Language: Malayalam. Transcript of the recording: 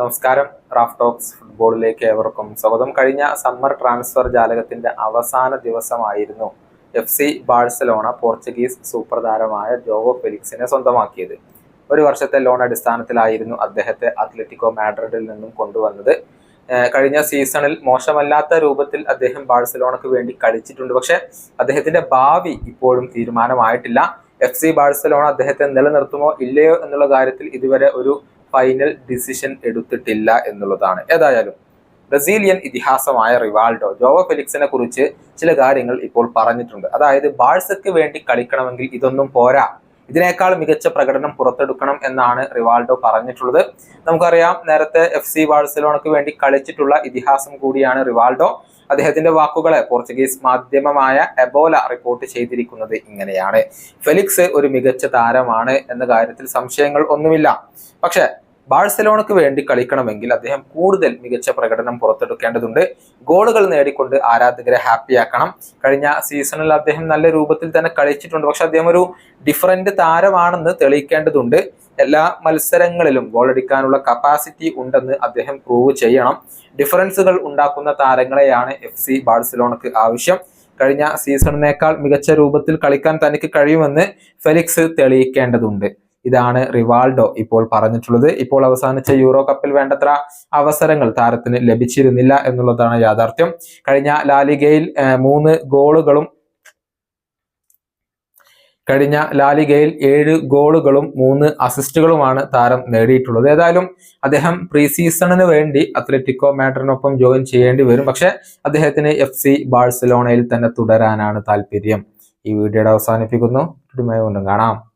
നമസ്കാരം. റാഫ് ടോക്സ് ഫുട്ബോളിലേക്ക് ഏവർക്കും സ്വാഗതം. കഴിഞ്ഞ സമ്മർ ട്രാൻസ്ഫർ ജാലകത്തിന്റെ അവസാന ദിവസമായിരുന്നു F C Barcelona Portuguese super താരമായ ജോവോ ഫെലിക്സിനെ സ്വന്തമാക്കിയത്. ഒരു വർഷത്തെ ലോൺ അടിസ്ഥാനത്തിലായിരുന്നു അദ്ദേഹത്തെ അത്ലറ്റിക്കോ മാഡ്രിഡിൽ നിന്നും കൊണ്ടുവന്നത്. കഴിഞ്ഞ സീസണിൽ മോശമല്ലാത്ത രൂപത്തിൽ അദ്ദേഹം ബാഴ്സലോണക്ക് വേണ്ടി കളിച്ചിട്ടുണ്ട്. പക്ഷെ അദ്ദേഹത്തിന്റെ ഭാവി ഇപ്പോഴും തീരുമാനമായിട്ടില്ല. എഫ് സി ബാഴ്സലോണ അദ്ദേഹത്തെ നിലനിർത്തുമോ ഇല്ലയോ എന്നുള്ള കാര്യത്തിൽ ഇതുവരെ ഒരു ഫൈനൽ ഡിസിഷൻ എടുത്തിട്ടില്ല എന്നുള്ളതാണ്. ഏതായാലും ബ്രസീലിയൻ ഇതിഹാസമായ റിവാൾഡോ ജോവോ ഫെലിക്സിനെ കുറിച്ച് ചില കാര്യങ്ങൾ ഇപ്പോൾ പറഞ്ഞിട്ടുണ്ട്. അതായത് ബാഴ്സയ്ക്ക് വേണ്ടി കളിക്കണമെങ്കിൽ ഇതൊന്നും പോരാ. ഇതിനേക്കാൾ മികച്ച പ്രകടനം പുറത്തെടുക്കണം എന്നാണ് റിവാൾഡോ പറഞ്ഞിട്ടുള്ളത്. നമുക്കറിയാം നേരത്തെ എഫ് സി ബാഴ്സലോണക്ക് വേണ്ടി കളിച്ചിട്ടുള്ള ഇതിഹാസം കൂടിയാണ് റിവാൾഡോ. അദ്ദേഹത്തിന്റെ വാക്കുകളെ പോർച്ചുഗീസ് മാധ്യമമായ എബോല റിപ്പോർട്ട് ചെയ്തിരിക്കുന്നത് ഇങ്ങനെയാണ്. ഫെലിക്സ് ഒരു മികച്ച താരമാണ് എന്ന കാര്യത്തിൽ സംശയങ്ങൾ ഒന്നുമില്ല. പക്ഷെ ബാഴ്സലോണക്ക് വേണ്ടി കളിക്കണമെങ്കിൽ അദ്ദേഹം കൂടുതൽ മികച്ച പ്രകടനം പുറത്തെടുക്കേണ്ടതുണ്ട്. ഗോളുകൾ നേടിക്കൊണ്ട് ആരാധകരെ ഹാപ്പിയാക്കണം കഴിഞ്ഞ സീസണിൽ അദ്ദേഹം നല്ല രൂപത്തിൽ തന്നെ കളിച്ചിട്ടുണ്ട്. പക്ഷെ അദ്ദേഹം ഒരു ഡിഫറന്റ് താരമാണെന്ന് തെളിയിക്കേണ്ടതുണ്ട്. എല്ലാ മത്സരങ്ങളിലും ഗോളടിക്കാനുള്ള കപ്പാസിറ്റി ഉണ്ടെന്ന് അദ്ദേഹം പ്രൂവ് ചെയ്യണം. ഡിഫറൻസുകൾ ഉണ്ടാക്കുന്ന താരങ്ങളെയാണ് എഫ് സി ബാഴ്സലോണക്ക് ആവശ്യം. കഴിഞ്ഞ സീസണിനേക്കാൾ മികച്ച രൂപത്തിൽ കളിക്കാൻ തനിക്ക് കഴിയുമെന്ന് ഫെലിക്സ് തെളിയിക്കേണ്ടതുണ്ട്. ഇതാണ് റിവാൾഡോ ഇപ്പോൾ പറഞ്ഞിട്ടുള്ളത്. ഇപ്പോൾ അവസാനിച്ച യൂറോ കപ്പിൽ വേണ്ടത്ര അവസരങ്ങൾ താരത്തിന് ലഭിച്ചിരുന്നില്ല എന്നുള്ളതാണ് യാഥാർത്ഥ്യം. കഴിഞ്ഞ ലാലിഗയിൽ മൂന്ന് ഗോളുകളും കഴിഞ്ഞ ലാലിഗയിൽ ഏഴ് ഗോളുകളും മൂന്ന് അസിസ്റ്റുകളുമാണ് താരം നേടിയിട്ടുള്ളത്. ഏതായാലും അദ്ദേഹം പ്രീ സീസണിന് വേണ്ടി അത്ലറ്റിക്കോ മാഡ്രിനൊപ്പം ജോയിൻ ചെയ്യേണ്ടി വരും. പക്ഷെ അദ്ദേഹത്തിന് എഫ് സി ബാഴ്സലോണയിൽ തന്നെ തുടരാനാണ് താല്പര്യം. ഈ വീഡിയോയുടെ അവസാനിപ്പിക്കുന്നു. കാണാം.